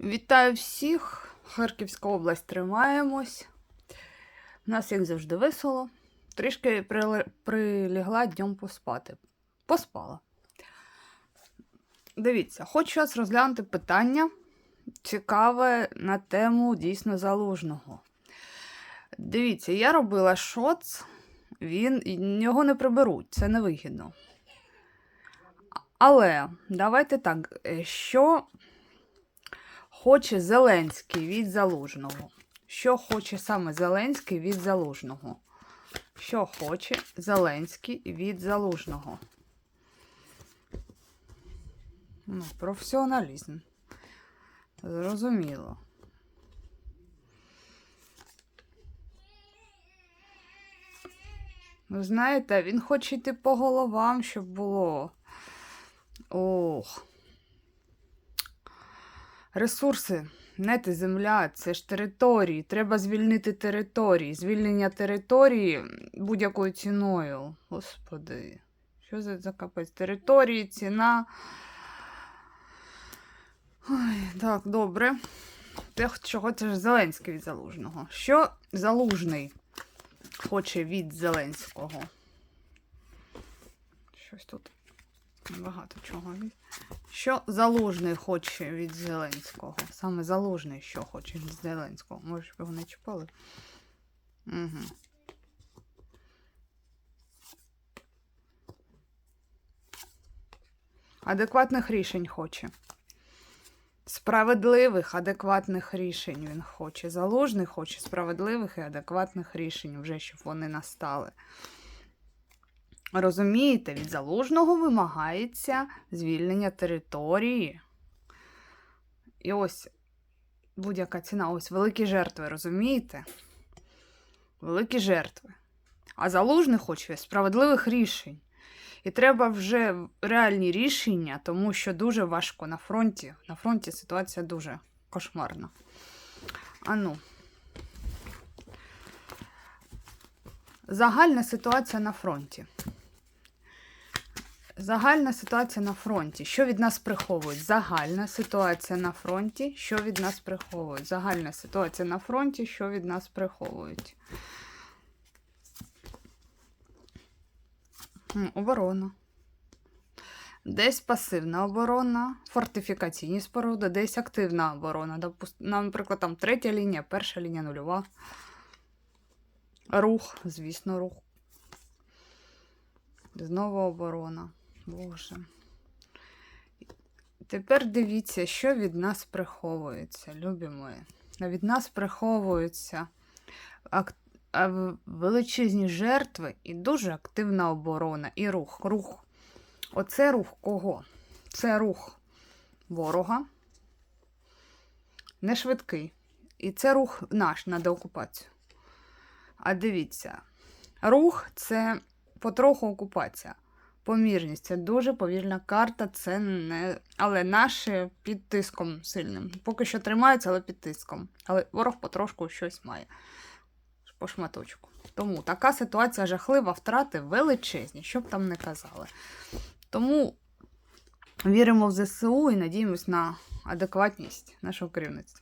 Вітаю всіх! Харківська область тримаємось. У нас, як завжди, весело. Трішки прилягла днем поспати. Поспала. Дивіться, хочу зараз розглянути питання цікаве на тему дійсно залужного. Дивіться, я робила шоц, він його не приберуть, це невигідно. Але давайте так, е, що хоче Зеленський від Залужного? Що хоче саме Зеленський від Залужного? Що хоче Зеленський від Залужного? Ну, професіоналізм. Зрозуміло. Ви знаєте, він хоче йти по головам, щоб було. Ох. Ресурси, знаєте, земля це ж території. Треба звільнити території. Звільнення території будь-якою ціною. Господи, що за капець? Території, ціна. Ой, так, добре. Те, чого це Зеленський від Залужного. Що Залужний хоче від Зеленського? Щось тут багато чого. Що Залужний хоче від Зеленського? Саме Залужний що хоче від Зеленського? Може, щоб його не чіпали? Угу. Адекватних рішень хоче. Справедливих, адекватних рішень він хоче. Залужний хоче справедливих і адекватних рішень, вже щоб вони настали. Розумієте, від залужного вимагається звільнення території. І ось будь-яка ціна, ось великі жертви, розумієте? Великі жертви. А залужний хоче справедливих рішень. І треба вже реальні рішення, тому що дуже важко на фронті. На фронті ситуація дуже кошмарна. Ану. Загальна ситуація на фронті. Загальна ситуація на фронті. Що від нас приховують? Загальна ситуація на фронті. Що від нас приховують? Загальна ситуація на фронті, що від нас приховують. Оборона. Десь пасивна оборона, фортифікаційні споруди, десь активна оборона. Наприклад, там третя лінія, перша лінія нульова. Рух, звісно, рух. Знову оборона. Боже. Тепер дивіться, що від нас приховується, любі мої. Від нас приховуються величезні жертви і дуже активна оборона. І рух. Рух. Оце рух кого? Це рух ворога. Не швидкий. І це рух наш на деокупацію. А дивіться, рух це потроху окупація. Помірність це дуже повільна карта, це не. Але наші під тиском сильним. Поки що тримаються, але під тиском. Але ворог потрошку щось має по шматочку. Тому така ситуація жахлива, втрати величезні, що б там не казали. Тому віримо в ЗСУ і надіємось на адекватність нашого керівництва.